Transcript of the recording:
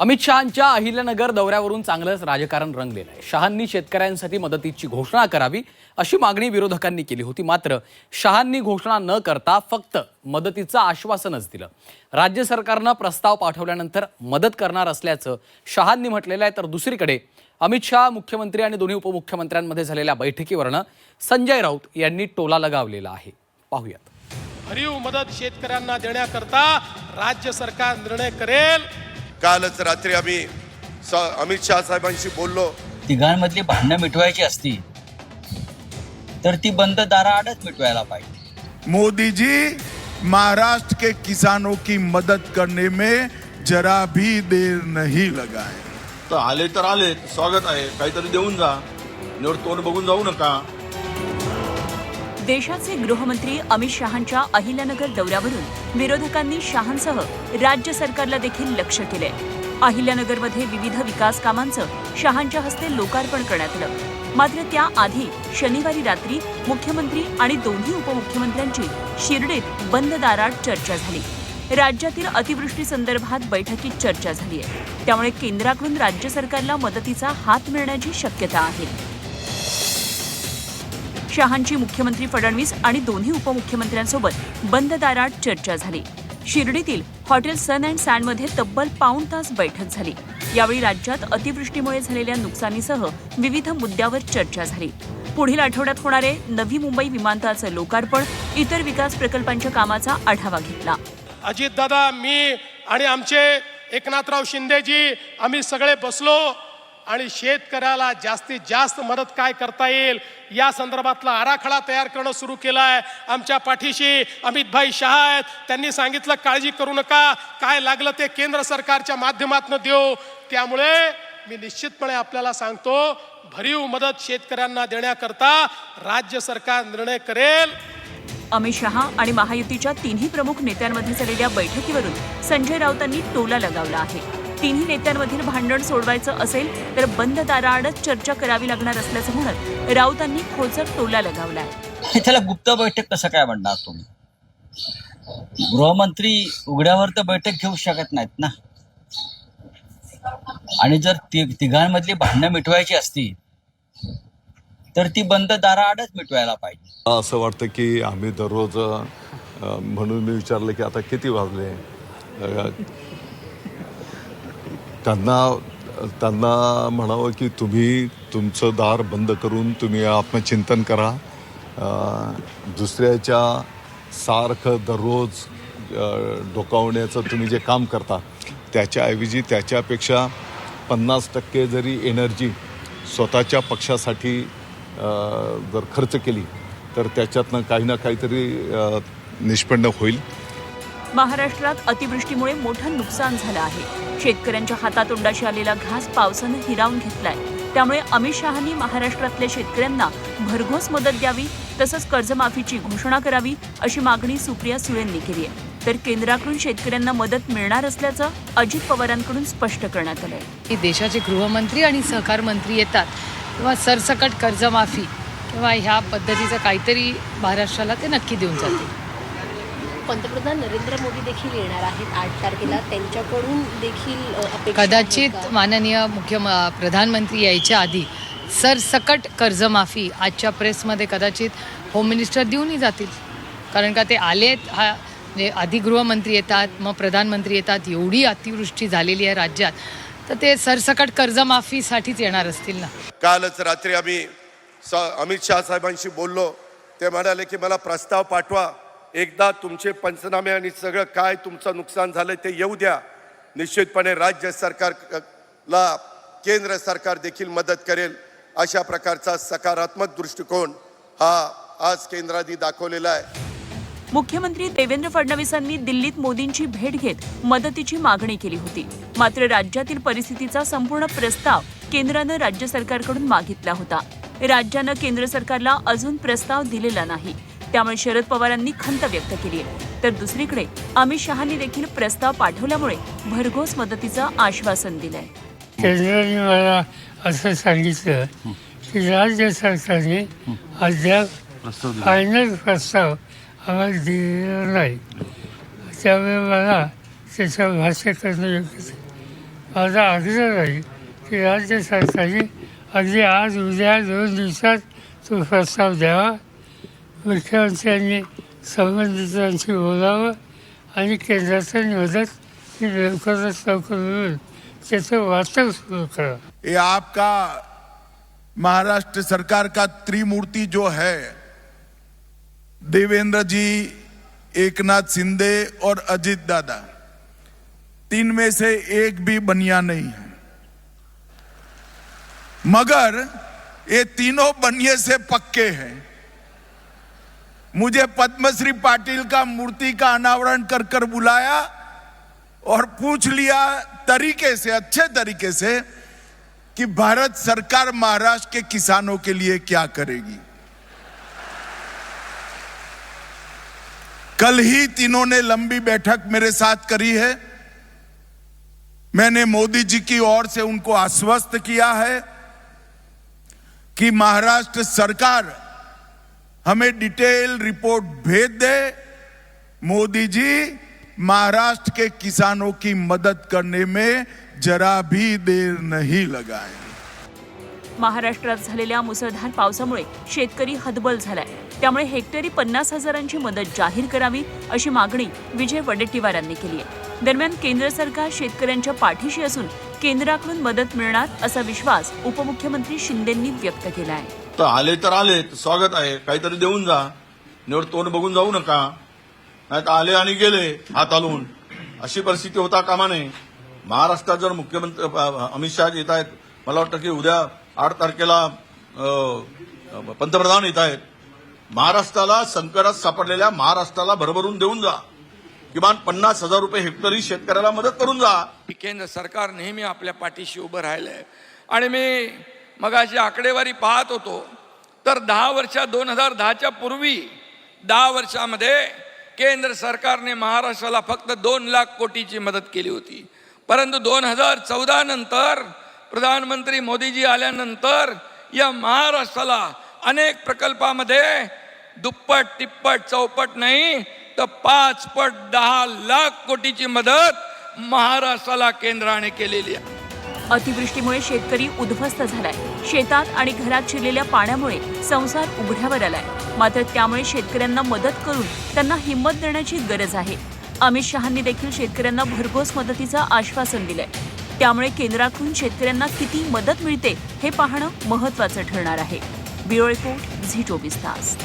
अमित शहांच्या अहिल्यानगर दौऱ्यावरून चांगलंच राजकारण रंगलेलं आहे. शहांनी शेतकऱ्यांसाठी मदतीची घोषणा करावी अशी मागणी विरोधकांनी केली होती. मात्र शहांनी घोषणा न करता फक्त मदतीचं आश्वासनच दिलं. राज्य सरकारनं प्रस्ताव पाठवल्यानंतर मदत करणार असल्याचं शहांनी म्हटलेलं आहे. तर दुसरीकडे अमित शहा मुख्यमंत्री आणि दोन्ही उपमुख्यमंत्र्यांमध्ये झालेल्या बैठकीवरनं संजय राऊत यांनी टोला लगावलेला आहे. पाहूयात. भरीव मदत शेतकऱ्यांना देण्याकरता राज्य सरकार निर्णय करेल. कालच रात्री आम्ही स अमित शहा साहेबांशी बोललो. तिघांमधली भांडणं मिटवायची असती तर ती बंद दाराआडच मिटवायला पाहिजे. मोदी जी महाराष्ट्र के किसानों की मदद करने में जरा भी देर नहीं लगाए। तर आले तर आले स्वागत आहे. काहीतरी देऊन जा. तोंड बघून जाऊ नका. देशाचे गृहमंत्री अमित शहांच्या अहिल्यानगर दौऱ्यावरून विरोधकांनी शहांसह राज्य सरकारला देखील लक्ष केले. अहिल्यानगरमध्ये विविध विकास कामांचं शहांच्या हस्ते लोकार्पण करण्यात आलं. मात्र त्याआधी शनिवारी रात्री मुख्यमंत्री आणि दोन्ही उपमुख्यमंत्र्यांची शिर्डीत बंद दारात चर्चा झाली. राज्यातील अतिवृष्टी संदर्भात बैठकीत चर्चा झाली आहे त्यामुळे केंद्राकडून राज्य सरकारला मदतीचा हात मिळण्याची शक्यता आहे. शहांची मुख्यमंत्री फडणवीस आणि दोन्ही उपमुख्यमंत्र्यांसोबत बंद दारात चर्चा झाली. शिर्डीतील हॉटेल सन अँड सँडमध्ये तब्बल पाऊण तास बैठक झाली. यावेळी राज्यात अतिवृष्टीमुळे झालेल्या नुकसानीसह विविध मुद्द्यावर चर्चा झाली. पुढील आठवड्यात होणारे नवी मुंबई विमानतळाचं लोकार्पण इतर विकास प्रकल्पांच्या कामाचा आढावा घेतला. अजित दादा मी आणि आमचे एकनाथराव शिंदेजी आम्ही सगळे बसलो. आणि शेतकऱ्याला जास्तीत जास्त मदत काय करता येईल? या संदर्भातला आराखडा तयार करणं सुरू केलं आहे आमच्या पाठीशी अमितभाई शहा आहेत. त्यांनी सांगितलं काळजी करू नका. काय लागलं ते केंद्र सरकारच्या माध्यमातून देऊ. त्यामुळे मी निश्चितपणे आपल्याला सांगतो भरीव मदत शेतकऱ्यांना देण्याकरता राज्य सरकार निर्णय करेल. अमित शहा आणि महायुतीच्या तिन्ही प्रमुख नेत्यांमध्ये झालेल्या बैठकीवरून संजय राऊतांनी टोला लगावला आहे. तिन्ही नेत्यांमधील भांडण सोडवायचं असेल तर बंद दाराआडच चर्चा करावी लागणार असल्याचं म्हणत राऊतांनी खोचक टोला लगावलाय. आणि त्याला गुप्त बैठक कसं काय म्हणणार तुम्ही? गृहमंत्री उघड्यावर तर बैठक घेऊ शकत नाहीत ना? आणि जर ति तिघांमधली भांडणं मिटवायची असती तर ती बंद दाराआडच मिटवायला पाहिजे. असं वाटतं की आम्ही दररोज म्हणून मी विचारलं की आता किती वाजले? त्यांना त्यांना म्हणावं की तुम्ही तुमचं दार बंद करून तुम्ही आत्मचिंतन करा. दुसऱ्याच्या सारखं दररोज डोकावण्याचं तुम्ही जे काम करता त्याच्याऐवजी त्याच्यापेक्षा पन्नास टक्के जरी एनर्जी स्वतःच्या पक्षासाठी जर खर्च केली तर त्याच्यातनं काही ना काहीतरी निष्पन्न होईल. महाराष्ट्रात अतिवृष्टीमुळे मोठं नुकसान झालं आहे. शेतकऱ्यांच्या हातातोंडाशी आलेला घास पावसानं हिरावून घेतलाय. त्यामुळे अमित शहानी महाराष्ट्रातल्या शेतकऱ्यांना भरघोस मदत द्यावी तसंच कर्जमाफीची घोषणा करावी अशी मागणी सुप्रिया सुळेंनी केली आहे. तर केंद्राकडून शेतकऱ्यांना मदत मिळणार असल्याचं अजित पवारांकडून स्पष्ट करण्यात आलंय. की देशाचे गृहमंत्री आणि सहकार मंत्री येतात किंवा सरसकट कर्जमाफी किंवा ह्या पद्धतीचं काहीतरी महाराष्ट्राला ते नक्की देऊन जाते पंतप्रधान नरेंद्र मोदी देखील येणार आहेत आठ तारखेला. त्यांच्याकडून देखील कदाचित? माननीय मुख्य प्रधानमंत्री यायच्या आधी सरसकट कर्जमाफी आजच्या प्रेसमध्ये कदाचित होम मिनिस्टर देऊनही जातील. कारण का ते आलेत हा म्हणजे आधी गृहमंत्री येतात मग प्रधानमंत्री येतात एवढी अतिवृष्टी झालेली आहे राज्यात. तर ते सरसकट कर्जमाफीसाठीच येणार असतील ना? कालच रात्री आम्ही स अमित शहा साहेबांशी बोललो. ते म्हणाले की मला प्रस्ताव पाठवा. एकदा तुमचे पंचनामे आणि सगळं काय तुमचं नुकसान झालं ते येऊ द्या. निश्चितपणे राज्य सरकारला केंद्र सरकार देखील मदत करेल अशा प्रकारचा सकारात्मक दृष्टिकोन हा आज केंद्राने दाखवलेला आहे. मुख्यमंत्री देवेंद्र फडणवीसांनी दिल्लीत मोदींची भेट घेत मदतीची मागणी केली होती. मात्र राज्यातील परिस्थितीचा संपूर्ण प्रस्ताव केंद्रानं राज्य सरकारकडून मागितला होता. राज्यानं केंद्र सरकारला अजून प्रस्ताव दिलेला नाही. त्यामुळे शरद पवारांनी खंत व्यक्त केली आहे. तर दुसरीकडे अमित शहांनी देखील प्रस्ताव पाठवल्यामुळे भरघोस मदतीचं आश्वासन दिलंय. केंद्राने मला असं सांगितलं की राज्य सरकारने अद्याप फायनल प्रस्ताव आम्हाला दिलेला नाही. त्यामुळे मला त्याच्यावर भाष्य करणं योग्य माझा आग्रह राहील की राज्य सरकारने अगदी आज उद्या दोन दिवसात तो प्रस्ताव द्यावा. मुख्यमंत्र्यांनी संबंधितांशी बोलावं आणि केंद्राचं मदत ही लवकरात लवकर मिळून त्याचं वाटप सुरू करावं ये आपका महाराष्ट्र सरकार का त्रिमूर्ति जो है, देवेंद्र जी, एकनाथ शिंदे और अजित दादा, तीन में से एक भी बनिया नहीं है। मगर ये तीनों बनिए से पक्के हैं। मुझे पद्मश्री पाटिल का मूर्ति का अनावरण कर कर बुलाया और पूछ लिया तरीके से, अच्छे तरीके से, कि भारत सरकार महाराष्ट्र के किसानों के लिए क्या करेगी। कल ही तीनों ने लंबी बैठक मेरे साथ करी है। मैंने मोदी जी की ओर से उनको आश्वस्त किया है कि महाराष्ट्र सरकार हमें डिटेल रिपोर्ट भेज दे। मोदी जी महाराष्ट्र के किसानों की मदद करने में जरा भी देर नहीं लगाए। महाराष्ट्रात झालेल्या मुसळधार पावसामुळे शेतकरी हतबल झालाय. त्यामुळे हेक्टरी पन्नास हजारांची मदत जाहीर करावी अशी मागणी विजय वडेट्टीवारांनी केली आहे. दरम्यान केंद्र सरकार शेतकऱ्यांच्या पाठीशी असून केंद्राकडून मदत मिळणार असा विश्वास उपमुख्यमंत्री शिंदेंनी व्यक्त केला आहे. तर आले तर आले स्वागत आहे काहीतरी देऊन जा. निवड तोंड बघून जाऊ नका. नाही तर आले आणि गेले हात हलवून. अशी परिस्थिती होता कामा नये. महाराष्ट्रात जर मुख्यमंत्री अमित शहा येत आहेत मला वाटतं की उद्या आठ तारखेला पंतप्रधान येत आहेत. महाराष्ट्राला संकटात सापडलेल्या महाराष्ट्राला भरभरून देऊन जा. किमान पन्नास हजार रुपये हेक्टरी शेतकऱ्याला मदत करून जा. केंद्र सरकार नेहमी आपल्या पाठीशी उभं राहिलं आहे आणि मी मगाशी आकडेवारी पाहत होतो. तर दहा वर्षात दोन हजार दहाच्या पूर्वी दहा वर्षामध्ये केंद्र सरकारने महाराष्ट्राला फक्त दोन लाख कोटीची मदत केली होती. परंतु दोन हजार चौदा नंतर प्रधानमंत्री मोदीजी आल्यानंतर या महाराष्ट्राला अनेक प्रकल्पामध्ये दुप्पट तिप्पट चौपट नाही तर पाचपट दहा लाख कोटीची मदत महाराष्ट्राला केंद्राने केलेली आहे. अतिवृष्टीमुळे शेतकरी उद्ध्वस्त झालाय. शेतात आणि घरात शिरलेल्या पाण्यामुळे संसार उघड्यावर आलाय. मात्र त्यामुळे शेतकऱ्यांना मदत करून त्यांना हिंमत देण्याची गरज आहे. अमित शहांनी देखील शेतकऱ्यांना भरघोस मदतीचं आश्वासन दिलंय. त्यामुळे केंद्राकडून शेतकऱ्यांना किती मदत मिळते हे पाहणं महत्वाचं ठरणार आहे. ब्युरो रिपोर्ट झी चोवीस तास.